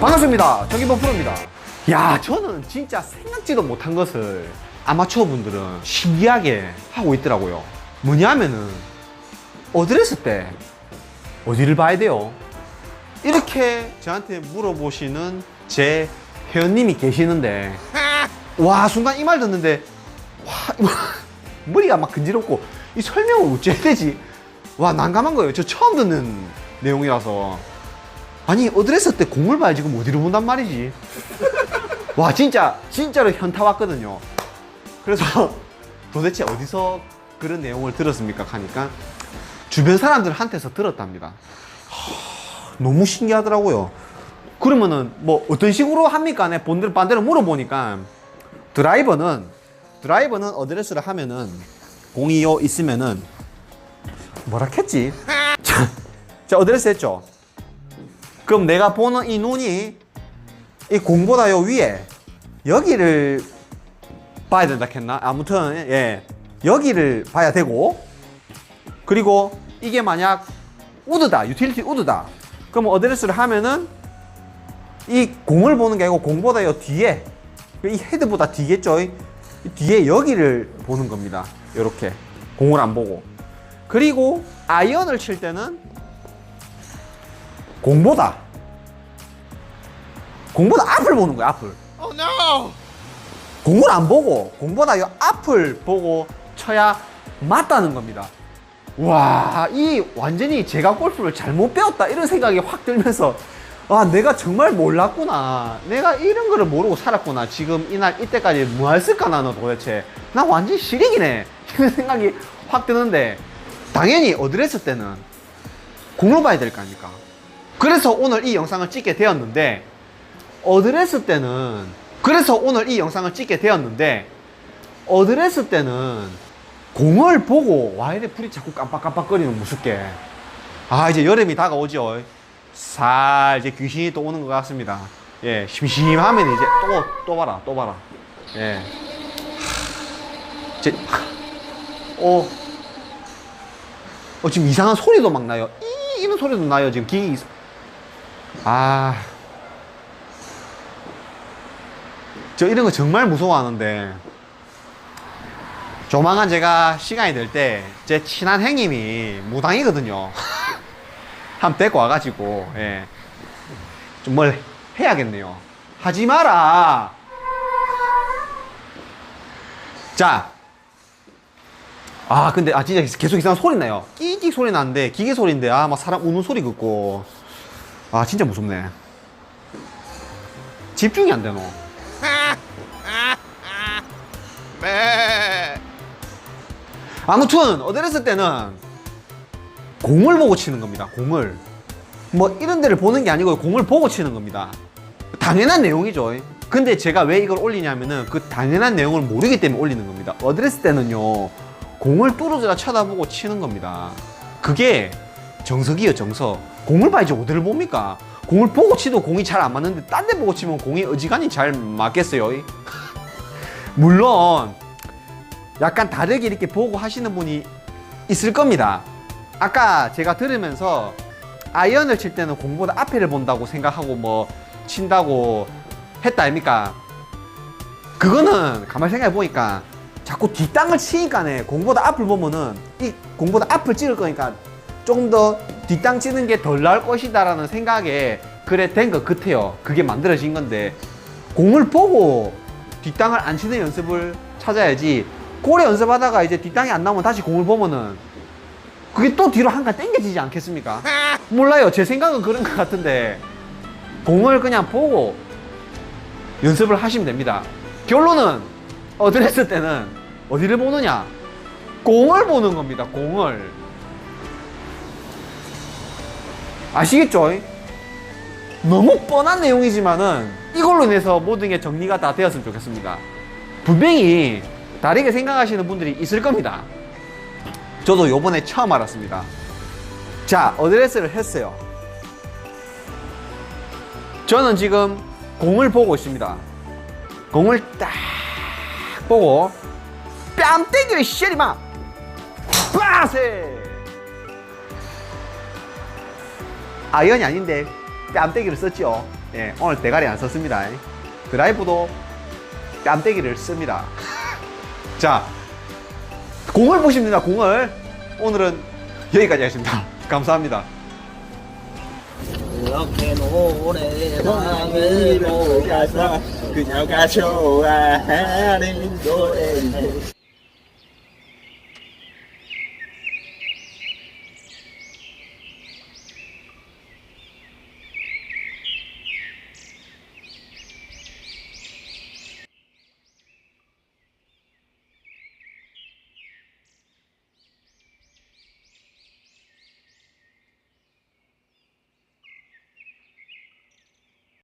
반갑습니다. 정기범 프로입니다. 야, 저는 진짜 생각지도 못한 것을 아마추어 분들은 신기하게 하고 있더라고요. 뭐냐면은, 어드레스 때 어디를 봐야 돼요? 이렇게 저한테 물어보시는 제 회원님이 계시는데, 와, 순간 이 말 듣는데, 와, 머리가 막 근지럽고, 이 설명을 어찌 해야 되지? 와, 난감한 거예요. 저 처음 듣는 내용이라서. 아니 어드레스 때 공을 봐야 지금 어디로 본단 말이지? 와 진짜 진짜로 현타 왔거든요. 그래서 도대체 어디서 그런 내용을 들었습니까? 하니까 주변 사람들한테서 들었답니다. 하, 너무 신기하더라고요. 그러면은 뭐 어떤 식으로 합니까? 내 본대로 반대로 물어보니까 드라이버는 드라이버는 어드레스를 하면은 공이 요 있으면은 뭐라 했지? 자, 자 어드레스 했죠 그럼 내가 보는 이 눈이 이 공보다 요 위에 여기를 봐야 된다 했나? 아무튼 예. 여기를 봐야 되고 그리고 이게 만약 우드다 유틸리티 우드다. 그럼 어드레스를 하면은 이 공을 보는 게 아니고 공보다 요 뒤에 이 헤드보다 뒤겠죠? 이 뒤에 여기를 보는 겁니다. 이렇게. 공을 안 보고. 그리고 아이언을 칠 때는 공보다. 공보다 앞을 보는 거야 앞을. Oh no! 공을 안 보고 공보다 이 앞을 보고 쳐야 맞다는 겁니다. 와 이 완전히 제가 골프를 잘못 배웠다 이런 생각이 확 들면서 아 내가 정말 몰랐구나. 내가 이런 거를 모르고 살았구나. 지금 이날 이때까지 뭐 했을까 나는 도대체? 나 완전 시리기네. 이런 생각이 확 드는데 당연히 어드레스 때는 공을 봐야 될 거 아닙니까 그래서 오늘 이 영상을 찍게 되었는데 어드레스 때는 그래서 오늘 이 영상을 찍게 되었는데 어드레스 때는 공을 보고 와 이래 불이 자꾸 깜빡깜빡거리는 무섭게. 아 이제 여름이 다가오죠. 살 이제 귀신이 또 오는 것 같습니다. 예 심심하면 이제 또또 봐라 또 봐라. 예. 제, 어, 어 지금 이상한 소리도 막 나요. 이 이런 소리도 나요. 지금 기 아. 저 이런 거 정말 무서워하는데 조만간 제가 시간이 될 때 제 친한 형님이 무당이거든요. 한번 데리고 와가지고 예. 좀 뭘 해야겠네요. 하지 마라. 자. 아 근데 아 진짜 계속 이상한 소리 나요. 끼익 소리 나는데 기계 소리인데 아 막 사람 우는 소리 듣고 아 진짜 무섭네. 집중이 안 되노. 매. 아무튼 어드레스 때는 공을 보고 치는 겁니다. 공을 뭐 이런 데를 보는 게 아니고 공을 보고 치는 겁니다. 당연한 내용이죠. 근데 제가 왜 이걸 올리냐면은 그 당연한 내용을 모르기 때문에 올리는 겁니다. 어드레스 때는요 공을 뚫어져라 쳐다보고 치는 겁니다. 그게 정석이에요 정석. 공을 봐야지 어디를 봅니까? 공을 보고 치도 공이 잘 안 맞는데 딴 데 보고 치면 공이 어지간히 잘 맞겠어요. 물론 약간 다르게 이렇게 보고 하시는 분이 있을 겁니다. 아까 제가 들으면서 아이언을 칠 때는 공보다 앞에를 본다고 생각하고 뭐 친다고 했다 아닙니까? 그거는 가만히 생각해 보니까 자꾸 뒷땅을 치니까 네 공보다 앞을 보면은 이 공보다 앞을 찌를 거니까 조금 더 뒷땅 치는 게 덜 나을 것이다라는 생각에 그래 된 것 같아요. 그게 만들어진 건데 공을 보고 뒷땅을 안 치는 연습을 찾아야지 고래 연습하다가 이제 뒷땅이 안 나오면 다시 공을 보면은 그게 또 뒤로 한칸 당겨지지 않겠습니까? 몰라요. 제 생각은 그런 것 같은데 공을 그냥 보고 연습을 하시면 됩니다. 결론은 어드레스 때는 어디를 보느냐? 공을 보는 겁니다. 공을. 아시겠죠? 너무 뻔한 내용이지만은 이걸로 인해서 모든 게 정리가 다 되었으면 좋겠습니다. 분명히 다르게 생각하시는 분들이 있을 겁니다. 저도 요번에 처음 알았습니다. 자, 어드레스를 했어요. 저는 지금 공을 보고 있습니다. 공을 딱 보고 뺨 때기를 시리마 빠세 아이언이 아닌데 뺨때기를 썼죠. 예, 오늘 대가리 안 썼습니다. 드라이브도 뺨때기를 씁니다. 자, 공을 보십니다, 공을. 오늘은 여기까지 하겠습니다. 감사합니다. 이렇게 노래방으로 가서 그녀가 좋아하는 노래